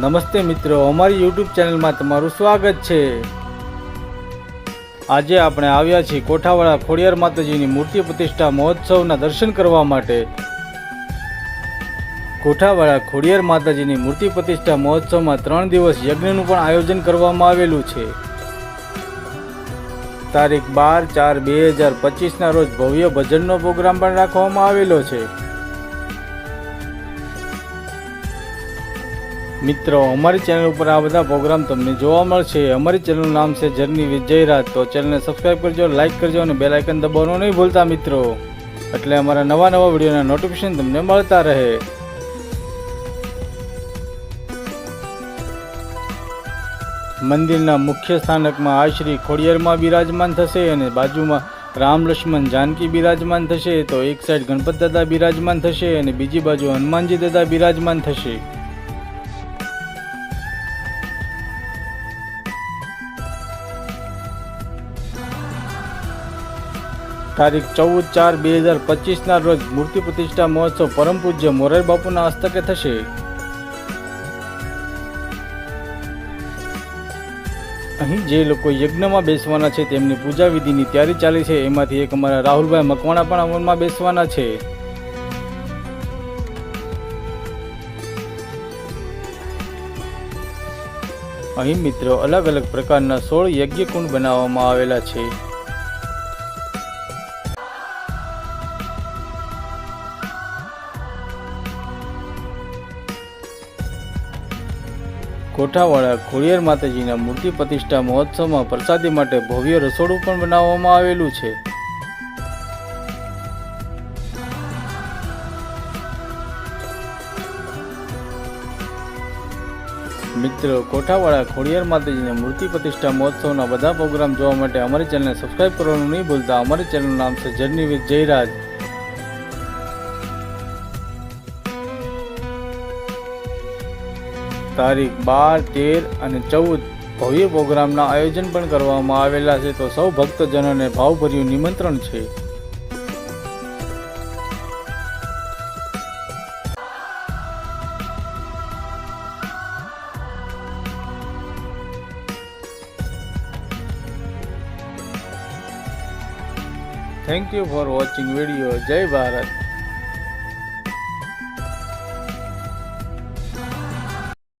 નમસ્તે મિત્રો, અમારી યુટ્યુબ ચેનલમાં તમારું સ્વાગત છે. આજે આપણે આવ્યા છીએ કોઠાવાળા ખોડિયાર માતાજીની મૂર્તિ પ્રતિષ્ઠા મહોત્સવના દર્શન કરવા માટે. કોઠાવાળા ખોડિયાર માતાજીની મૂર્તિ પ્રતિષ્ઠા મહોત્સવમાં ત્રણ દિવસ યજ્ઞનું પણ આયોજન કરવામાં આવેલું છે. તારીખ બાર ચાર બે હજાર પચીસના રોજ ભવ્ય ભજનનો પ્રોગ્રામ પણ રાખવામાં આવેલો છે. મિત્રો, અમારી ચેનલ ઉપર આ બધા પ્રોગ્રામ તમને જોવા મળશે. અમારી ચેનલનું નામ છે જર્ની વિથ જયરાજ. તો ચેનલને સબસ્ક્રાઈબ કરજો લાઇક કરજો અને બેલ આઇકન દબાવવાનું નહીં ભૂલતા મિત્રો. એટલે અમારા નવા નવા વિડીયોના નોટિફિકેશન તમને મળતા રહે. મંદિરના મુખ્ય સ્થાનકમાં આ શ્રી ખોડિયારમાં બિરાજમાન થશે અને બાજુમાં રામ લક્ષ્મણ જાનકી બિરાજમાન થશે. તો એક સાઈડ ગણપત દાદા બિરાજમાન થશે અને બીજી બાજુ હનુમાનજી દાદા બિરાજમાન થશે. તારીખ ચૌદ ચાર બે હજાર પચીસના રોજ મૂર્તિ પ્રતિષ્ઠા મહોત્સવ પરમ પૂજ્ય મોરારી બાપુના હસ્તકે થશે. અહીં જે લોકો યજ્ઞમાં બેસવાના છે તેમની પૂજા વિધિની તૈયારી ચાલી છે. એમાંથી એક અમારા રાહુલભાઈ મકવાણા પણ અમલમાં બેસવાના છે. અહીં મિત્રો અલગ અલગ પ્રકારના સોળ યજ્ઞ કુંડ બનાવવામાં આવેલા છે. કોઠાવાળા ખોડિયાર માતાજીના મૂર્તિ પ્રતિષ્ઠા મહોત્સવમાં પ્રસાદી માટે ભવ્ય રસોડું પણ બનાવવામાં આવેલું છે. મિત્રો કોઠાવાળા ખોડિયાર માતાજીના મૂર્તિ પ્રતિષ્ઠા મહોત્સવના બધા પ્રોગ્રામ જોવા માટે અમારી ચેનલને સબસ્ક્રાઈબ કરવાનું નહીં ભૂલતા. અમારી ચેનલનું નામ છે જર્ની વિથ જયરાજ. તારીખ બાર, તેર અને ચૌદ ભવ્ય પ્રોગ્રામના આયોજન પણ કરવામાં આવેલા છે. તો સૌ ભક્તજનોને ભાવભર્યું નિમંત્રણ છે. Thank you for watching video Jai Bharat